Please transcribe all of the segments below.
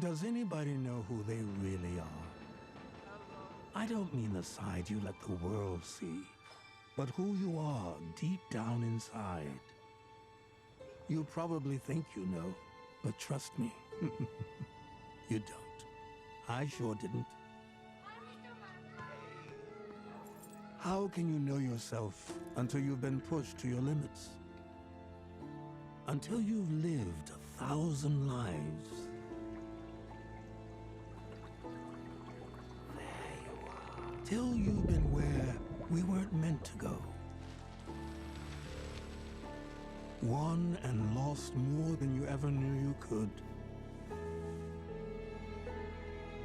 Does anybody know who they really are? I don't mean the side you let the world see, but who you are deep down inside. You probably think you know, but trust me, you don't. I sure didn't. How can you know yourself until you've been pushed to your limits? Until you've lived a thousand lives. Till you've been where we weren't meant to go. Won and lost more than you ever knew you could.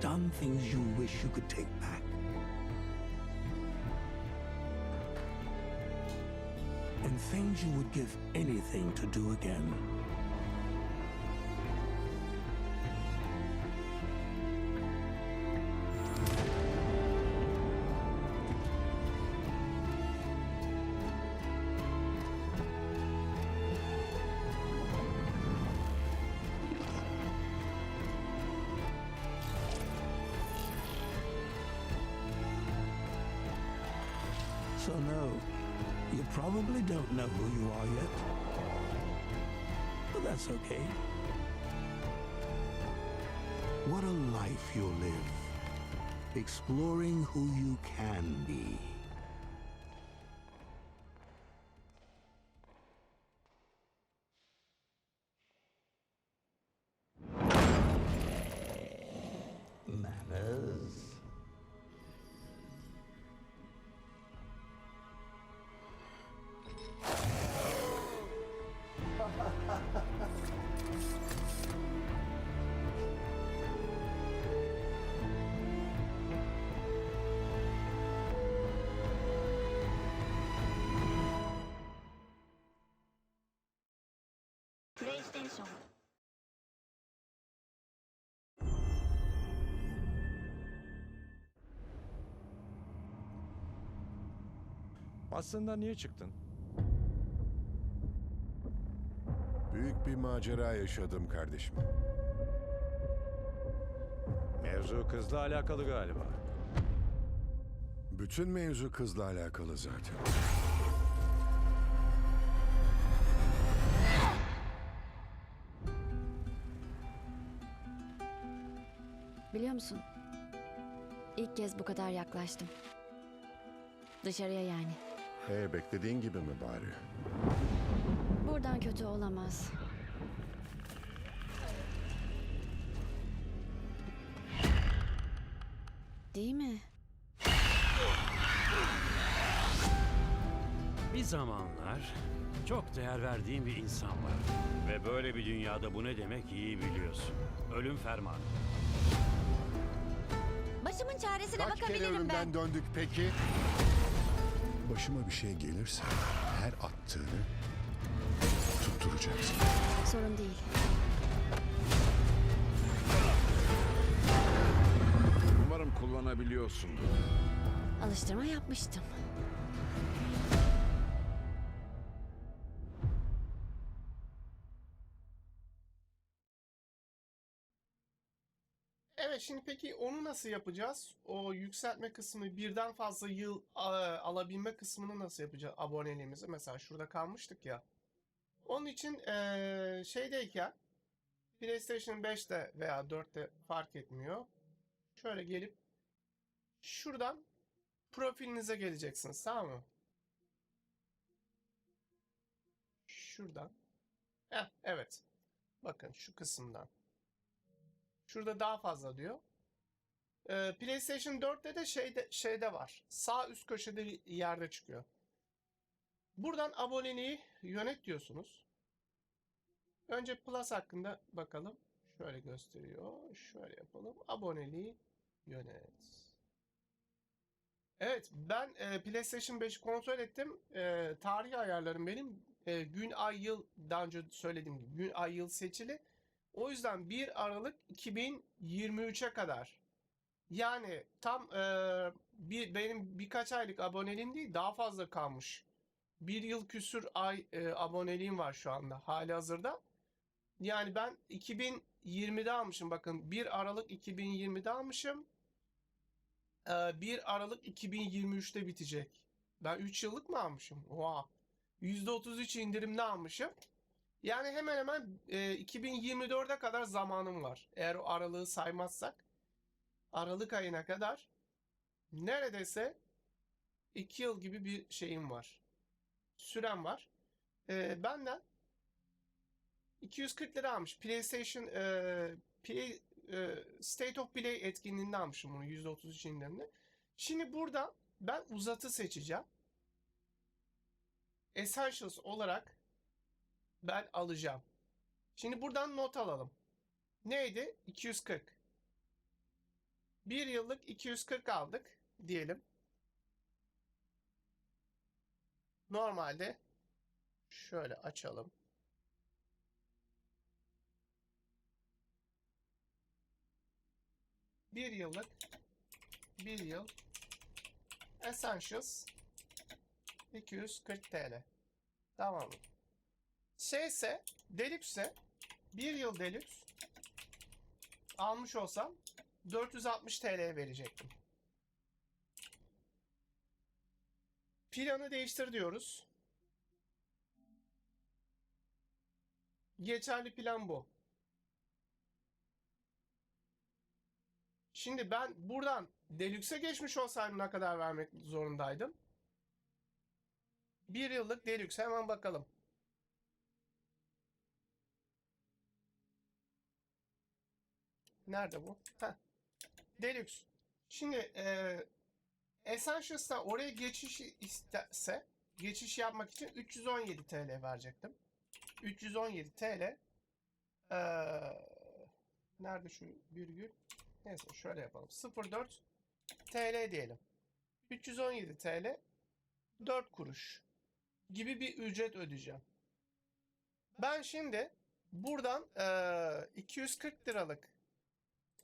Done things you wish you could take back. And things you would give anything to do again. So no, you probably don't know who you are yet. But that's okay. What a life you'll live, exploring who you can be. PlayStation Aslında niye çıktın? Büyük bir macera yaşadım kardeşim. Mevzu kızla alakalı galiba. Bütün mevzu kızla alakalı zaten. Musun? İlk kez bu kadar yaklaştım. Dışarıya yani. E beklediğin gibi mi bari? Buradan kötü olamaz. Değil mi? Bir zamanlar çok değer verdiğim bir insan var. Ve böyle bir dünyada bu ne demek iyi biliyorsun. Ölüm fermanı. Başımın çaresine Kaç kere bakabilirim ölümden ben. döndük peki? Başıma bir şey gelirse her attığını tutturacaksın. Sorun değil. Umarım kullanabiliyorsundur. Alıştırma yapmıştım. Şimdi peki onu nasıl yapacağız? O yükseltme kısmı birden fazla yıl alabilme kısmını nasıl yapacağız aboneliğimizi? Mesela şurada kalmıştık ya. Onun için eee, şeydeyken PlayStation 5'te veya 4'te fark etmiyor. Şöyle gelip şuradan profilinize geleceksiniz tamam mı? Şuradan. Heh, evet. Bakın şu kısımdan. Şurada daha fazla diyor. Ee, PlayStation 4'te de şeyde şeyde var. Sağ üst köşede yerde çıkıyor. Buradan aboneliği yönet diyorsunuz. Önce Plus hakkında bakalım. Şöyle gösteriyor. Şöyle yapalım. Aboneliği yönet. Evet ben e, PlayStation 5 kontrol ettim. E, tarih ayarlarım benim. E, gün, ay, yıl daha önce söylediğim gibi gün, ay, yıl seçili. O yüzden 1 Aralık 2023'e kadar. Yani tam e, bir benim birkaç aylık aboneliğim değil daha fazla kalmış. Bir yıl küsür ay e, aboneliğim var şu anda hali hazırda. Yani ben 2020'de almışım bakın 1 Aralık 2020'de almışım. Ee, 1 Aralık 2023'te bitecek. Ben 3 yıllık mı almışım? Oha. %33 indirimli almışım. Yani hemen hemen e, 2024'e kadar zamanım var. Eğer o aralığı saymazsak. Aralık ayına kadar neredeyse 2 yıl gibi bir şeyim var. Sürem var. Ee, benden 240 lira almış. PlayStation e, Play, e, State of Play etkinliğinde almışım bunu %33 indirimli. Şimdi burada ben uzatı seçeceğim. Essentials olarak ben alacağım. Şimdi buradan not alalım. Neydi? 240. Bir yıllık 240 aldık diyelim. Normalde şöyle açalım. Bir yıllık bir yıl Essentials 240 TL. Tamam mı? Şeyse Deluxe bir yıl Deluxe almış olsam 460 TL verecektim. Planı değiştir diyoruz. Geçerli plan bu. Şimdi ben buradan Deluxe'e geçmiş olsaydım ne kadar vermek zorundaydım? Bir yıllık Deluxe hemen bakalım. Nerede bu? Heh. Deluxe. Şimdi e, Essentials'tan oraya geçiş isterse geçiş yapmak için 317 TL verecektim. 317 TL eee nerede şu virgül? Neyse şöyle yapalım. 04 TL diyelim. 317 TL 4 kuruş gibi bir ücret ödeyeceğim. Ben şimdi buradan eee 240 liralık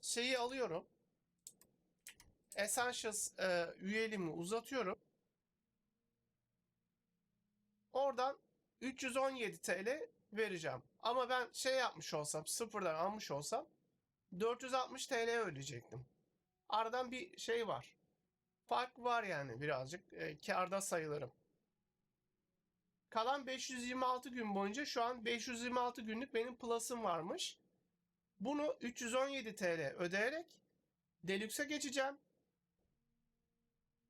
şeyi alıyorum. Essentials e, üyeliğimi uzatıyorum. Oradan 317 TL vereceğim. Ama ben şey yapmış olsam, sıfırdan almış olsam 460 TL ödeyecektim. Aradan bir şey var. Fark var yani birazcık. E, karda sayılırım. Kalan 526 gün boyunca şu an 526 günlük benim plus'ım varmış. Bunu 317 TL ödeyerek Deluxe'e geçeceğim.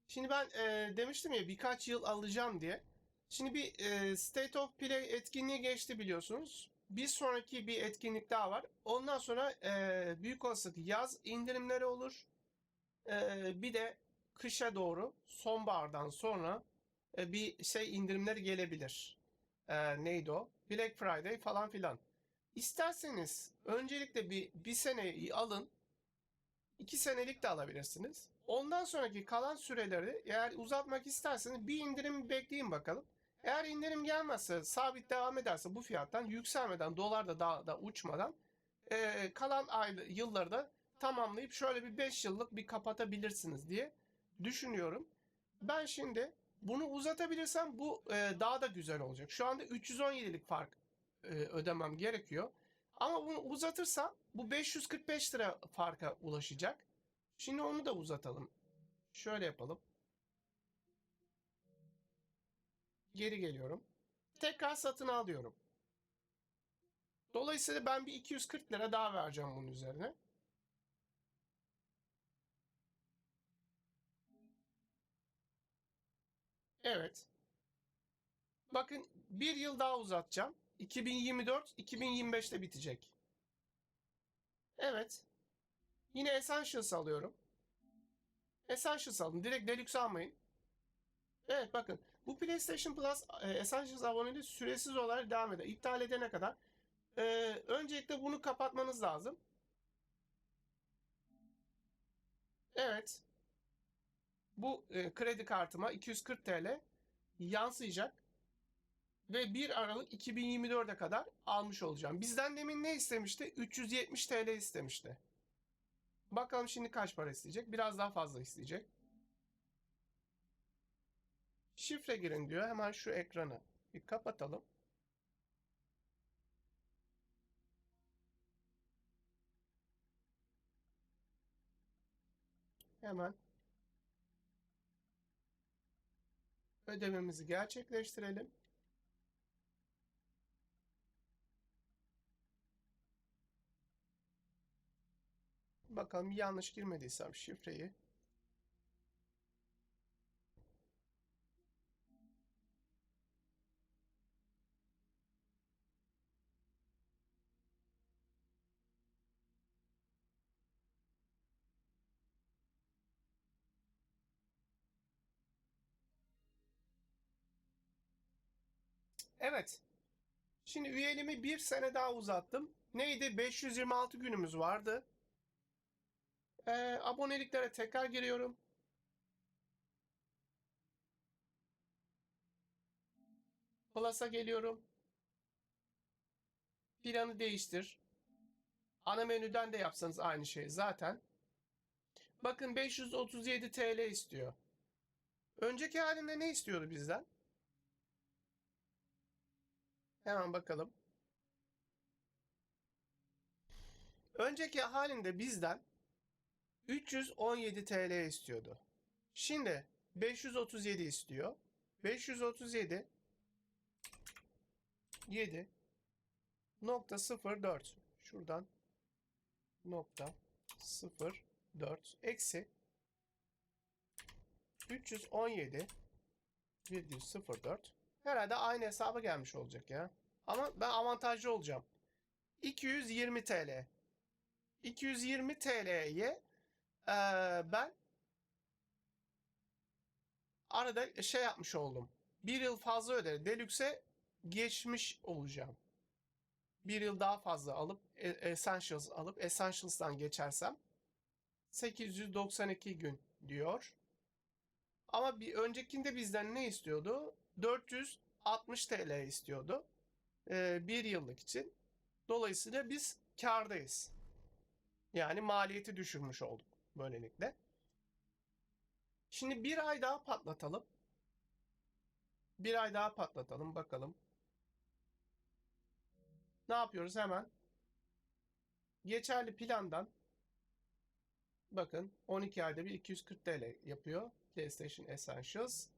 Şimdi ben e, demiştim ya birkaç yıl alacağım diye. Şimdi bir e, State of Play etkinliği geçti biliyorsunuz. Bir sonraki bir etkinlik daha var. Ondan sonra e, büyük olasılık yaz indirimleri olur. E, bir de kışa doğru sonbahardan sonra e, bir şey indirimleri gelebilir. E, neydi o? Black Friday falan filan. İsterseniz öncelikle bir, bir seneyi alın. iki senelik de alabilirsiniz. Ondan sonraki kalan süreleri eğer uzatmak isterseniz bir indirim bekleyin bakalım. Eğer indirim gelmezse sabit devam ederse bu fiyattan yükselmeden dolar da daha da uçmadan e, kalan ay, yılları da tamamlayıp şöyle bir 5 yıllık bir kapatabilirsiniz diye düşünüyorum. Ben şimdi bunu uzatabilirsem bu e, daha da güzel olacak. Şu anda 317'lik fark e, ödemem gerekiyor. Ama bunu uzatırsam bu 545 lira farka ulaşacak. Şimdi onu da uzatalım. Şöyle yapalım. Geri geliyorum. Tekrar satın alıyorum. Dolayısıyla ben bir 240 lira daha vereceğim bunun üzerine. Evet. Bakın bir yıl daha uzatacağım. 2024-2025'te bitecek. Evet. Yine Essentials alıyorum. Essentials alın. Direkt Deluxe almayın. Evet bakın. Bu PlayStation Plus e, Essentials aboneliği süresiz olarak devam eder. İptal edene kadar. E, öncelikle bunu kapatmanız lazım. Evet. Bu e, kredi kartıma 240 TL yansıyacak ve 1 Aralık 2024'e kadar almış olacağım. Bizden demin ne istemişti? 370 TL istemişti. Bakalım şimdi kaç para isteyecek? Biraz daha fazla isteyecek. Şifre girin diyor. Hemen şu ekranı bir kapatalım. Hemen ödememizi gerçekleştirelim. Bakalım yanlış girmediysem şifreyi. Evet. Şimdi üyeliğimi bir sene daha uzattım. Neydi? 526 günümüz vardı. Ee, aboneliklere tekrar giriyorum. Plus'a geliyorum. Planı değiştir. Ana menüden de yapsanız aynı şey zaten. Bakın 537 TL istiyor. Önceki halinde ne istiyordu bizden? Hemen bakalım. Önceki halinde bizden 317 TL istiyordu. Şimdi 537 istiyor. 537 7 nokta 04 şuradan nokta 04 eksi 317 virgül 04 herhalde aynı hesaba gelmiş olacak ya. Ama ben avantajlı olacağım. 220 TL. 220 TL'ye eee, ben arada şey yapmış oldum. Bir yıl fazla öder. Deluxe'e geçmiş olacağım. Bir yıl daha fazla alıp e- Essentials alıp Essentials'tan geçersem 892 gün diyor. Ama bir öncekinde bizden ne istiyordu? 460 TL istiyordu. Ee, bir yıllık için. Dolayısıyla biz kârdayız. Yani maliyeti düşürmüş olduk böylelikle. Şimdi bir ay daha patlatalım. Bir ay daha patlatalım bakalım. Ne yapıyoruz hemen? Geçerli plandan bakın 12 ayda bir 240 TL yapıyor PlayStation Essentials.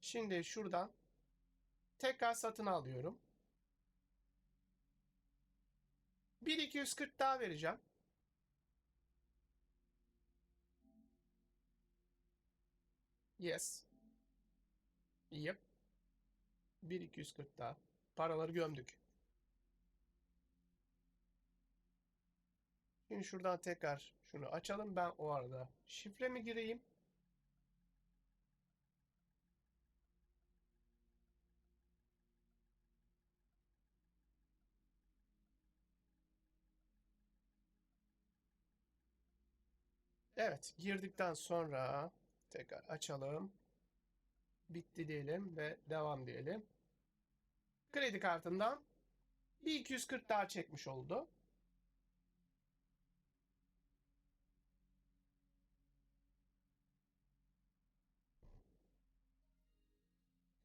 Şimdi şuradan tekrar satın alıyorum. 1240 daha vereceğim. Yes. Yep. 1240 daha. Paraları gömdük. Şimdi şuradan tekrar şunu açalım. Ben o arada şifremi gireyim. Evet, girdikten sonra tekrar açalım. Bitti diyelim ve devam diyelim. Kredi kartından bir 240 daha çekmiş oldu.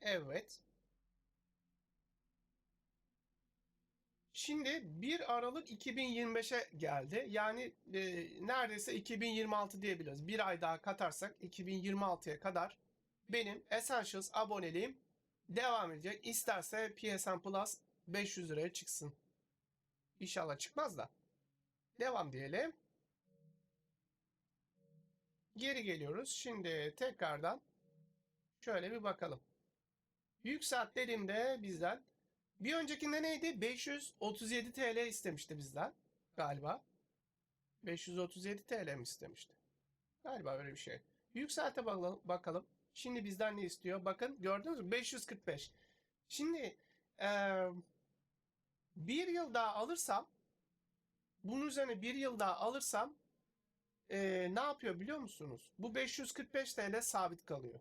Evet. Şimdi 1 Aralık 2025'e geldi. Yani e, neredeyse 2026 diyebiliriz. Bir ay daha katarsak 2026'ya kadar benim Essentials aboneliğim devam edecek. İsterse PSN Plus 500 liraya çıksın. İnşallah çıkmaz da. Devam diyelim. Geri geliyoruz. Şimdi tekrardan şöyle bir bakalım. Yükselt dediğimde bizden bir öncekinde neydi? 537 TL istemişti bizden galiba. 537 TL mi istemişti? Galiba öyle bir şey. Yükselte bakalım. Şimdi bizden ne istiyor? Bakın gördünüz mü? 545. Şimdi eee, bir yıl daha alırsam bunun üzerine bir yıl daha alırsam eee, ne yapıyor biliyor musunuz? Bu 545 TL sabit kalıyor.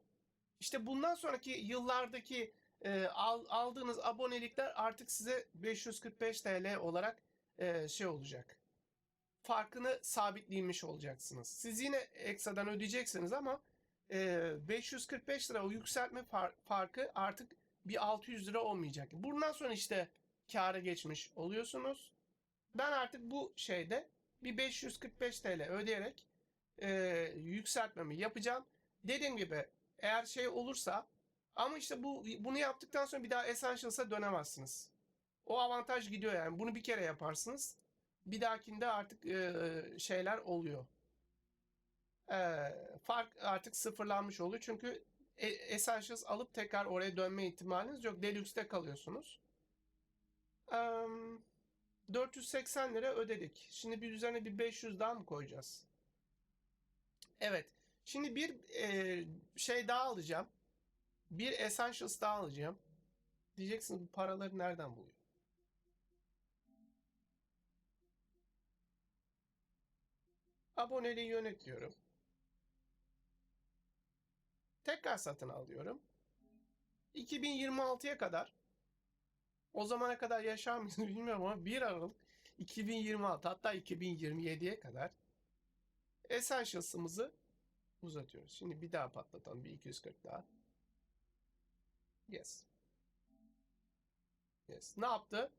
İşte bundan sonraki yıllardaki e, al- aldığınız abonelikler artık size 545 TL olarak e, şey olacak. Farkını sabitleymiş olacaksınız. Siz yine ekstradan ödeyeceksiniz ama e, 545 lira o yükseltme far- farkı artık bir 600 lira olmayacak. Bundan sonra işte kâra geçmiş oluyorsunuz. Ben artık bu şeyde bir 545 TL ödeyerek e, yükseltmemi yapacağım. Dediğim gibi eğer şey olursa ama işte bu bunu yaptıktan sonra bir daha Essentials'a dönemezsiniz. O avantaj gidiyor yani. Bunu bir kere yaparsınız. Bir dahakinde artık e, şeyler oluyor. E, fark artık sıfırlanmış oluyor. Çünkü e- Essentials alıp tekrar oraya dönme ihtimaliniz yok. Deluxe'de kalıyorsunuz. Em, 480 lira ödedik. Şimdi bir üzerine bir 500 daha mı koyacağız? Evet. Şimdi bir e, şey daha alacağım. Bir Essentials daha alacağım. Diyeceksiniz bu paraları nereden buluyor? Aboneliği yönetiyorum. Tekrar satın alıyorum. 2026'ya kadar o zamana kadar yaşar mıyız bilmiyorum ama 1 Aralık 2026 hatta 2027'ye kadar Essentials'ımızı uzatıyoruz. Şimdi bir daha patlatalım. Bir 240 daha. Yes. Yes. Ne yaptı?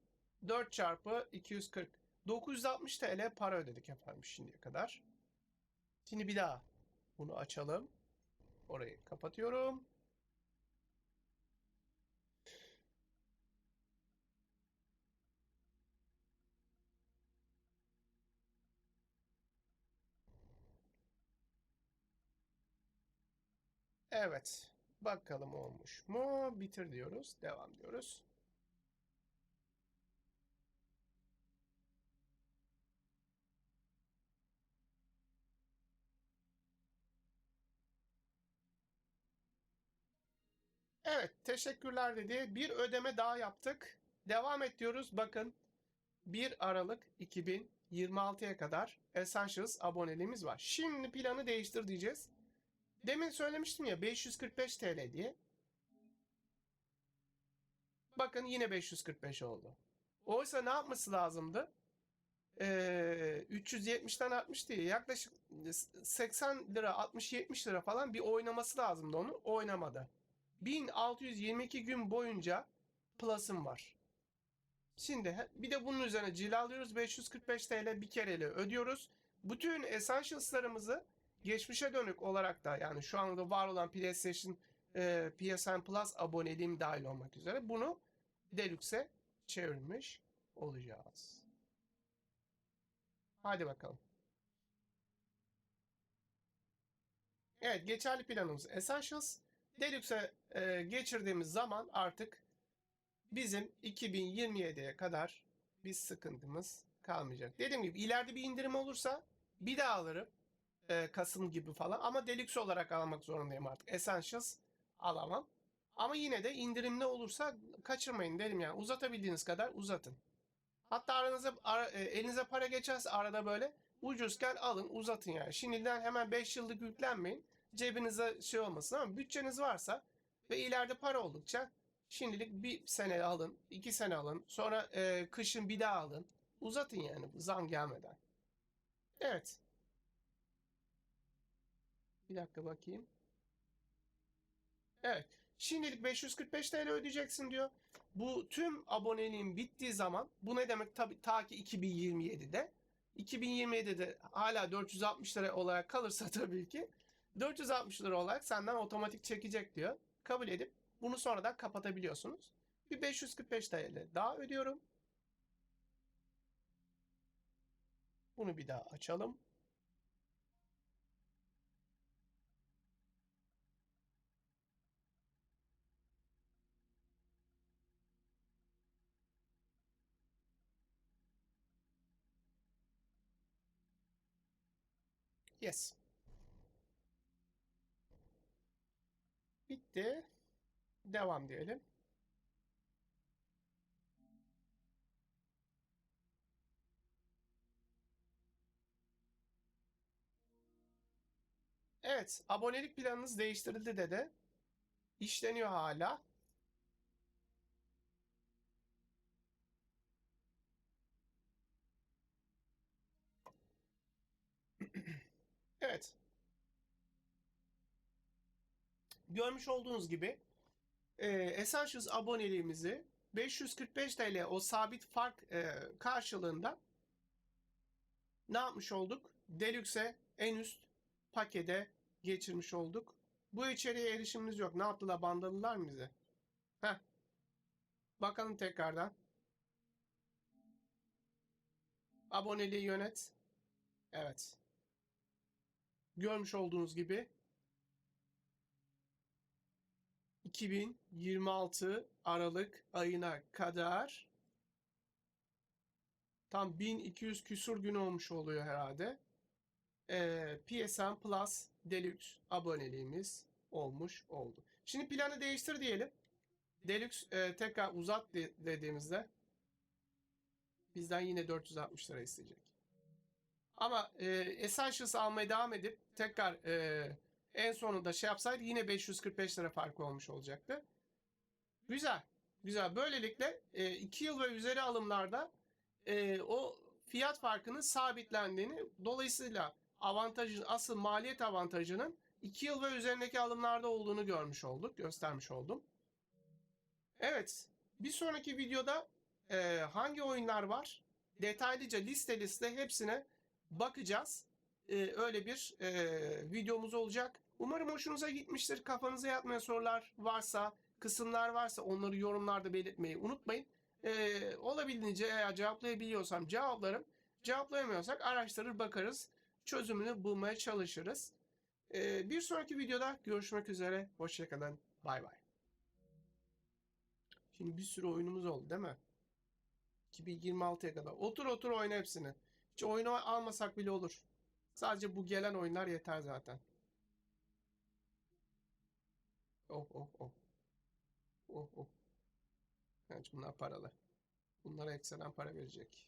4 çarpı 240. 960 TL para ödedik efendim şimdiye kadar. Şimdi bir daha bunu açalım. Orayı kapatıyorum. Evet. Bakalım olmuş mu? Bitir diyoruz. Devam diyoruz. Evet, teşekkürler dedi. Bir ödeme daha yaptık. Devam et diyoruz. Bakın 1 Aralık 2026'ya kadar Essentials aboneliğimiz var. Şimdi planı değiştir diyeceğiz. Demin söylemiştim ya 545 TL diye. Bakın yine 545 oldu. Oysa ne yapması lazımdı? Ee, 370'ten 60 diye yaklaşık 80 lira 60-70 lira falan bir oynaması lazımdı onu. Oynamadı. 1622 gün boyunca plus'ım var. Şimdi bir de bunun üzerine cilalıyoruz. 545 TL bir kereli ödüyoruz. Bütün essentials'larımızı geçmişe dönük olarak da yani şu anda var olan PlayStation e, PSN Plus aboneliğim dahil olmak üzere bunu Deluxe'e çevirmiş olacağız. Hadi bakalım. Evet geçerli planımız Essentials. Deluxe'e e, geçirdiğimiz zaman artık bizim 2027'ye kadar bir sıkıntımız kalmayacak. Dediğim gibi ileride bir indirim olursa bir daha alırım. E, Kasım gibi falan ama Deluxe olarak almak zorundayım artık. Essentials alamam. Ama yine de indirimli olursa kaçırmayın derim yani. Uzatabildiğiniz kadar uzatın. Hatta aranıza ara- e, elinize para geçerse arada böyle ucuzken alın uzatın yani. Şimdiden hemen 5 yıllık yüklenmeyin. Cebinize şey olmasın ama bütçeniz varsa ve ileride para oldukça şimdilik bir sene alın, iki sene alın. Sonra e, kışın bir daha alın. Uzatın yani zam gelmeden. Evet. Bir dakika bakayım. Evet. Şimdilik 545 TL ödeyeceksin diyor. Bu tüm aboneliğin bittiği zaman bu ne demek tabii ta ki 2027'de 2027'de hala 460 lira olarak kalırsa tabii ki 460 lira olarak senden otomatik çekecek diyor. Kabul edip bunu sonradan kapatabiliyorsunuz. Bir 545 TL daha ödüyorum. Bunu bir daha açalım. Yes. Bitti. Devam diyelim. Evet, abonelik planınız değiştirildi dedi. İşleniyor hala. Evet. Görmüş olduğunuz gibi e, Essentials aboneliğimizi 545 TL o sabit fark e, karşılığında ne yapmış olduk? Deluxe'e en üst pakete geçirmiş olduk. Bu içeriğe erişimimiz yok. Ne yaptılar? Bandalılar mı bize? Heh. Bakalım tekrardan. Aboneliği yönet. Evet. Görmüş olduğunuz gibi 2026 Aralık ayına kadar tam 1200 küsur gün olmuş oluyor herhalde. Ee, PSN Plus Deluxe aboneliğimiz olmuş oldu. Şimdi planı değiştir diyelim. Deluxe e, tekrar uzat de- dediğimizde bizden yine 460 lira isteyecek. Ama e, Essentials almaya devam edip tekrar e, en sonunda şey yapsaydı yine 545 lira farkı olmuş olacaktı. Güzel. Güzel. Böylelikle 2 yıl ve üzeri alımlarda e, o fiyat farkının sabitlendiğini dolayısıyla avantajın asıl maliyet avantajının 2 yıl ve üzerindeki alımlarda olduğunu görmüş olduk. Göstermiş oldum. Evet. Bir sonraki videoda e, hangi oyunlar var? Detaylıca liste liste hepsine bakacağız. E, öyle bir e, videomuz olacak. Umarım hoşunuza gitmiştir. Kafanıza yatmayan sorular varsa, kısımlar varsa onları yorumlarda belirtmeyi unutmayın. E, olabildiğince eğer cevaplayabiliyorsam cevaplarım. Cevaplayamıyorsak araştırır bakarız. Çözümünü bulmaya çalışırız. E, bir sonraki videoda görüşmek üzere. Hoşçakalın. Bay bay. Şimdi bir sürü oyunumuz oldu değil mi? 2026'ya kadar. Otur otur oyna hepsini. Hiç oyunu almasak bile olur. Sadece bu gelen oyunlar yeter zaten. Oh oh oh. Oh oh. Evet bunlar paralı. Bunlara eksenen para verecek.